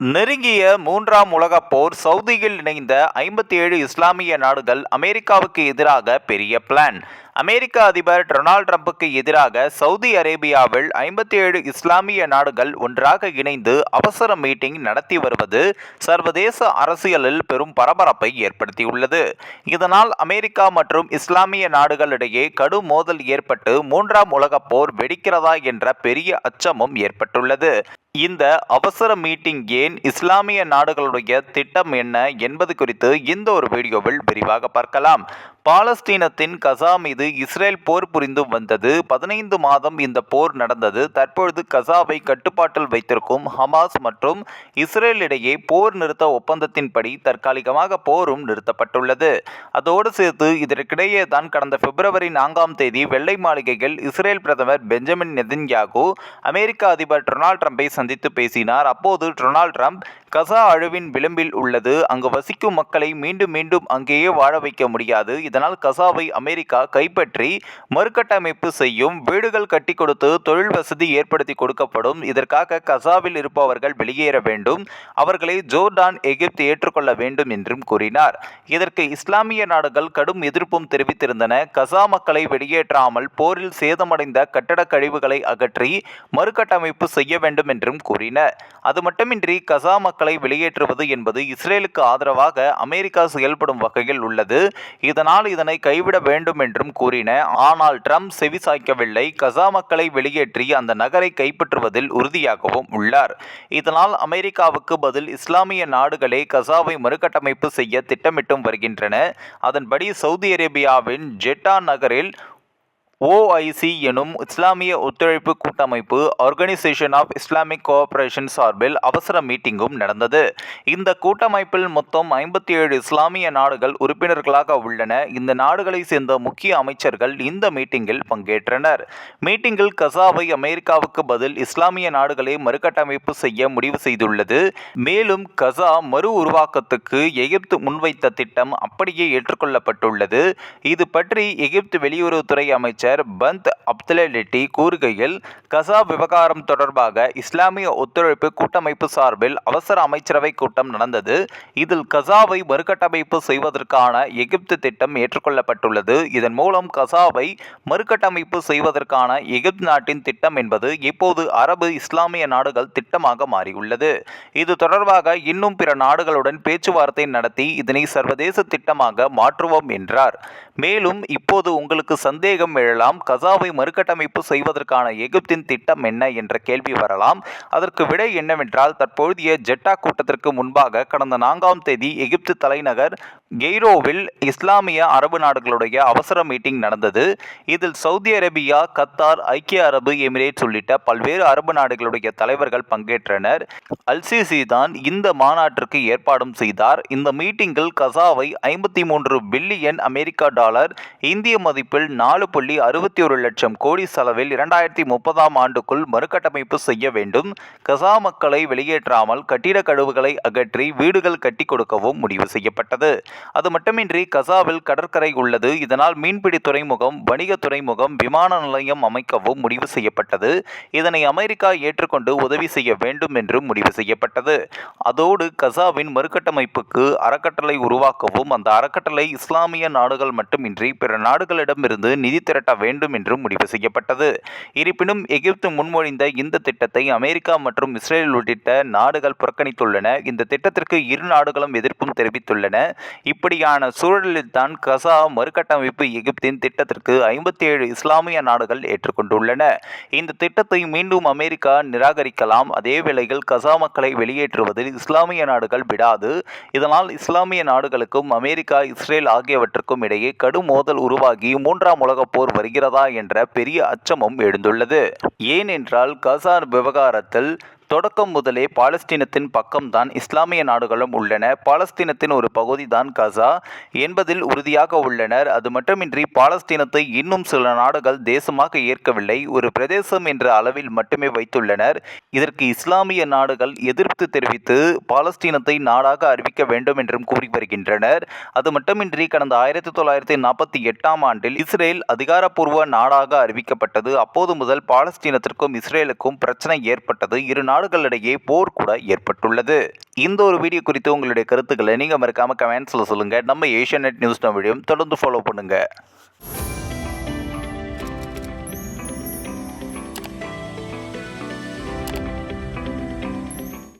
நெருங்கிய மூன்றாம் உலகப் போர் சவுதியில் இணைந்த ஐம்பத்தி ஏழு இஸ்லாமிய நாடுகள் அமெரிக்காவுக்கு எதிராக பெரிய பிளான் அமெரிக்க அதிபர் டொனால்ட் ட்ரம்புக்கு எதிராக சவுதி அரேபியாவில் ஐம்பத்தி ஏழு இஸ்லாமிய நாடுகள் ஒன்றாக இணைந்து அவசர மீட்டிங் நடத்தி வருவது சர்வதேச அரசியலில் பெரும் பரபரப்பை ஏற்படுத்தியுள்ளது. இதனால் அமெரிக்கா மற்றும் இஸ்லாமிய நாடுகளிடையே கடும் மோதல் ஏற்பட்டு மூன்றாம் உலகப் போர் வெடிக்கிறதா என்ற பெரிய அச்சமும் ஏற்பட்டுள்ளது. இந்த அவசர மீட்டிங் ஏன் இஸ்லாமிய நாடுகளுடைய திட்டம் என்ன என்பது குறித்து இந்த ஒரு வீடியோவில் விரிவாக பார்க்கலாம். பாலஸ்தீனத்தின் கசா மீது இஸ்ரேல் போர் புரிந்து வந்தது. பதினைந்து மாதம் இந்த போர் நடந்தது. தற்பொழுது கசாவை கட்டுப்பாட்டில் வைத்திருக்கும் ஹமாஸ் மற்றும் இஸ்ரேல் இடையே போர் நிறுத்த ஒப்பந்தத்தின்படி தற்காலிகமாக போரும் நிறுத்தப்பட்டுள்ளது. அதோடு சேர்த்து இதற்கிடையே தான் கடந்த பிப்ரவரி நான்காம் தேதி வெள்ளை மாளிகையில் இஸ்ரேல் பிரதமர் பெஞ்சமின் நெதின்யாகு அமெரிக்க அதிபர் டொனால்ட் ட்ரம்பை சந்தித்து பேசினார். அப்போது டொனால்ட் ட்ரம்ப் கசா அழிவின் விளிம்பில் உள்ளது. அங்கு வசிக்கும் மக்களை மீண்டும் மீண்டும் அங்கேயே வாழ வைக்க முடியாது. இதனால் கசாவை அமெரிக்கா கைப்பற்றி மறுகட்டமைப்பு செய்யும் வீடுகள் கட்டி கொடுத்து தொழில் வசதி ஏற்படுத்தி கொடுக்கப்படும் இதற்காக கசாவில் இருப்பவர்கள் வெளியேற வேண்டும் அவர்களை ஜோர்டான் எகிப்து ஏற்றுக்கொள்ள வேண்டும் என்றும் கூறினார். இதற்கு இஸ்லாமிய நாடுகள் கடும் எதிர்ப்பும் தெரிவித்திருந்தன. கசா மக்களை வெளியேற்றாமல் போரில் சேதமடைந்த கட்டடக் கழிவுகளை அகற்றி மறுகட்டமைப்பு செய்ய வேண்டும் என்றும் கூறின அது மட்டுமின்றி கசா மக்களை வெளியேற்றுவது என்பது இஸ்ரேலுக்கு ஆதரவாக அமெரிக்கா செயல்படும் வகையில் உள்ளது. இதனால் இதனை கைவிட வேண்டும் என்றும் கூறின ஆனால் ட்ரம்ப் செவிசாய்க்கவில்லை. கசா மக்களை வெளியேற்றி அந்த நகரை கைப்பற்றுவதில் உறுதியாகவும் உள்ளார். இதனால் அமெரிக்காவுக்கு பதில் இஸ்லாமிய நாடுகளே கசாவை மறுகட்டமைப்பு செய்ய திட்டமிட்டும் வருகின்றன. அதன்படி சவுதி அரேபியாவின் ஜெட்டா நகரில் ஓஐசி எனும் இஸ்லாமிய ஒத்துழைப்பு கூட்டமைப்பு ஆர்கனைசேஷன் ஆஃப் இஸ்லாமிக் கோஆபரேஷன் சார்பில் அவசர மீட்டிங்கும் நடந்தது. இந்த கூட்டமைப்பில் மொத்தம் ஐம்பத்தி ஏழு இஸ்லாமிய நாடுகள் உறுப்பினர்களாக உள்ளன. இந்த நாடுகளை சேர்ந்த முக்கிய அமைச்சர்கள் இந்த மீட்டிங்கில் பங்கேற்றனர். மீட்டிங்கில் கசாவை அமெரிக்காவுக்கு பதில் இஸ்லாமிய நாடுகளை மறுகட்டமைப்பு செய்ய முடிவு செய்துள்ளது. மேலும் கசா மறு உருவாக்கத்துக்கு எகிப்து முன்வைத்த திட்டம் அப்படியே ஏற்றுக்கொள்ளப்பட்டுள்ளது. இது பற்றி எகிப்து வெளியுறவுத்துறை அமைச்சர் அமைச்சர் பந்த் அப்துலெட்டி கூறுகையில் கசா விவகாரம் தொடர்பாக இஸ்லாமிய ஒத்துழைப்பு கூட்டமைப்பு சார்பில் அவசர அமைச்சரவை கூட்டம் நடந்தது. இதில் கசாவை மறுகட்டமைப்பு செய்வதற்கான எகிப்து திட்டம் ஏற்றுக்கொள்ளப்பட்டுள்ளது. இதன் மூலம் கசாவை மறுகட்டமைப்பு செய்வதற்கான எகிப்து நாட்டின் திட்டம் என்பது இப்போது அரபு இஸ்லாமிய நாடுகள் திட்டமாக மாறியுள்ளது. இது தொடர்பாக இன்னும் பிற நாடுகளுடன் பேச்சுவார்த்தை நடத்தி இதனை சர்வதேச திட்டமாக மாற்றுவோம் என்றார். மேலும் இப்போது உங்களுக்கு சந்தேகம் எழலாம். வரலாம் கசாவை மறுகட்டமைப்பு செய்வதற்கான எகிப்தின் திட்டம் என்ன என்ற கேள்வி வரலாம். அதற்கு விடை என்னவென்றால் தற்பொழுதைய ஜெட்டா கூட்டத்திற்கு முன்பாக கடந்த நான்காம் தேதி எகிப்து தலைநகர் கெய்ரோவில் இஸ்லாமிய அரபு நாடுகளுடைய அவசர மீட்டிங் நடந்தது. இதில் சவுதி அரேபியா கத்தார் ஐக்கிய அரபு எமிரேட்ஸ் உள்ளிட்ட பல்வேறு அரபு நாடுகளுடைய தலைவர்கள் பங்கேற்றனர். அல்சிசி தான் இந்த மாநாட்டிற்கு ஏற்பாடும் செய்தார். இந்த மீட்டிங்கில் கசாவை ஐம்பத்தி மூன்று பில்லியன் அமெரிக்கா டாலர் இந்திய மதிப்பில் நாலு புள்ளி அறுபத்தி ஒரு லட்சம் கோடி செலவில் இரண்டாயிரத்தி முப்பதாம் ஆண்டுக்குள் மறுகட்டமைப்பு செய்ய வேண்டும். கசா மக்களை வெளியேற்றாமல் கட்டிட கழிவுகளை அகற்றி வீடுகள் கட்டி கொடுக்கவும் முடிவு செய்யப்பட்டது. அது மட்டுமின்றி கசாவில் கடற்கரை உள்ளது. இதனால் மீன்பிடி துறைமுகம் வணிக துறைமுகம் விமான நிலையம் அமைக்கவும் முடிவு செய்யப்பட்டது. இதனை அமெரிக்கா ஏற்றுக்கொண்டு உதவி செய்ய வேண்டும் என்றும் முடிவு செய்யப்பட்டது. அதோடு கசாவின் மறுகட்டமைப்புக்கு அறக்கட்டளை உருவாக்கவும் அந்த அறக்கட்டளை இஸ்லாமிய நாடுகள் மட்டுமின்றி பிற நாடுகளிடமிருந்து நிதி திரட்ட வேண்டும் என்றும் முடிவு செய்யப்பட்டது. இருப்பினும் எகிப்து முன்மொழிந்த இந்த திட்டத்தை அமெரிக்கா மற்றும் இஸ்ரேல் உள்ளிட்ட நாடுகள் புறக்கணித்துள்ளன. இந்த திட்டத்திற்கு இரு நாடுகளும் எதிர்ப்பும் தெரிவித்துள்ளன. இப்படியான சூழலில்தான் கசா மறுகட்டமைப்பு எகிப்தின் திட்டத்திற்கு ஐம்பத்தி ஏழு இஸ்லாமிய நாடுகள் ஏற்றுக்கொண்டுள்ளன. இந்த திட்டத்தை மீண்டும் அமெரிக்கா நிராகரிக்கலாம். அதே வேளையில் கசா மக்களை வெளியேற்றுவதில் இஸ்லாமிய நாடுகள் விடாது. இதனால் இஸ்லாமிய நாடுகளுக்கும் அமெரிக்கா இஸ்ரேல் ஆகியவற்றுக்கும் இடையே கடும் மோதல் உருவாகி மூன்றாம் உலகப் போர் வருகிறதா என்ற பெரிய அச்சமும் எழுந்துள்ளது. ஏனென்றால் கசார் விவகாரத்தில் தொடக்கம் முதலே பாலஸ்தீனத்தின் பக்கம்தான் இஸ்லாமிய நாடுகளும் உள்ளன. பாலஸ்தீனத்தின் ஒரு பகுதி தான் கசா. என்பதில் உறுதியாக உள்ளனர். அது மட்டுமின்றி பாலஸ்தீனத்தை இன்னும் சில நாடுகள் தேசமாக ஏற்கவில்லை. ஒரு பிரதேசம் என்ற அளவில் மட்டுமே வைத்துள்ளனர். இதற்கு இஸ்லாமிய நாடுகள் எதிர்ப்பு தெரிவித்து பாலஸ்தீனத்தை நாடாக அறிவிக்க வேண்டும் என்றும் கூறி வருகின்றனர். அது மட்டுமின்றி கடந்த ஆயிரத்தி தொள்ளாயிரத்தி நாற்பத்தி எட்டாம் ஆண்டில் இஸ்ரேல் அதிகாரப்பூர்வ நாடாக அறிவிக்கப்பட்டது. அப்போது முதல் பாலஸ்தீனத்திற்கும் இஸ்ரேலுக்கும் பிரச்சனை ஏற்பட்டது. இரு நாடுகளிடையே போர் கூட ஏற்பட்டுள்ளது. இந்த ஒரு வீடியோ குறித்து உங்களுடைய கருத்துக்களை நீங்கள் மறக்காம கமெண்ட்ஸில் சொல்லுங்கள் நம்ம ஏஷியா நெட் நியூஸ் தமிழையும் தொடர்ந்து ஃபாலோ பண்ணுங்கள்